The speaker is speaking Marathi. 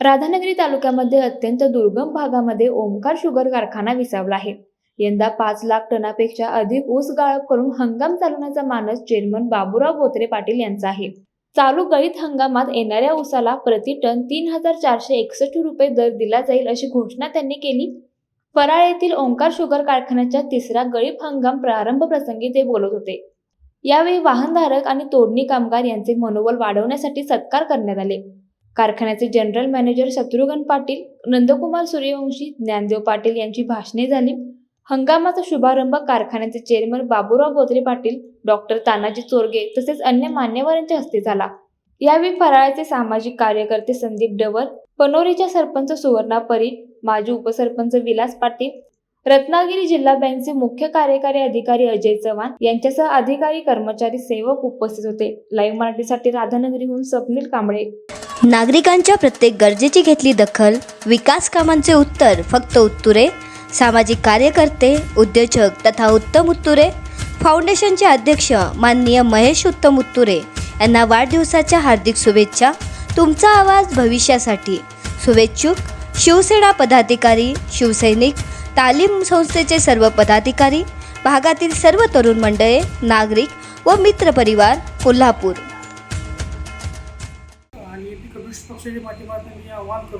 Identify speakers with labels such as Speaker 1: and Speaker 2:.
Speaker 1: राधानगरी तालुक्यामध्ये अत्यंत दुर्गम भागामध्ये ओमकार शुगर कारखाना विसावला आहे. यंदा पाच लाख टनापेक्षा अधिक ऊस गाळप करून हंगाम चालवण्याचा मानस चेअरमन बाबूराव बोत्रे पाटील यांचा आहे. चालू गळीत हंगामात येणाऱ्या ऊसाला प्रति टन तीन हजार चारशे एकसष्ट रुपये दर दिला जाईल अशी घोषणा त्यांनी केली. फराळ येथील ओंकार शुगर कारखान्याच्या तिसरा गळीप हंगाम प्रारंभ प्रसंगी ते बोलत होते. यावेळी वाहनधारक आणि तोडणी कामगार यांचे मनोबल वाढवण्यासाठी सत्कार करण्यात आले. कारखान्याचे जनरल मॅनेजर शत्रुघ्न पाटील नंदकुमार सूर्यवंशी ज्ञानदेव पाटील यांची भाषणे झाली. हंगामाचा शुभारंभ कारखान्याचे चेअरमन बाबूराव बोत्रे पाटील डॉक्टर तानाजी चोरगे तसेच अन्य मान्यवरांच्या हस्ते झाला. यावेळी फराळाचे सामाजिक कार्यकर्ते संदीप डवर पनोरीच्या सरपंच सुवर्णा परी माजी उपसरपंच विलास पाटील रत्नागिरी जिल्हा बँकचे मुख्य कार्यकारी अधिकारी अजय चव्हाण यांच्यासह अधिकारी कर्मचारी सेवक उपस्थित होते. लाईव्ह मराठीसाठी राधानगरीहून स्वप्नील कांबळे.
Speaker 2: नागरिकांच्या प्रत्येक गरजेची घेतली दखल विकास कामांचे उत्तर फक्त उत्तुरे सामाजिक कार्यकर्ते उद्योजक तथा उत्तम उत्तुरे फाउंडेशनचे अध्यक्ष माननीय महेश उत्तम उत्तुरे यांना वाढदिवसाच्या हार्दिक शुभेच्छा तुमचा आवाज भविष्यासाठी. शुभेच्छुक शिवसेना पदाधिकारी शिवसैनिक तालीम संस्थेचे सर्व पदाधिकारी भागातील सर्व तरुण मंडळे नागरिक व मित्रपरिवार कोल्हापूर.
Speaker 3: आणि कम्युनिस्ट पक्षाच्या माध्यमातून मी आवाहन करतो.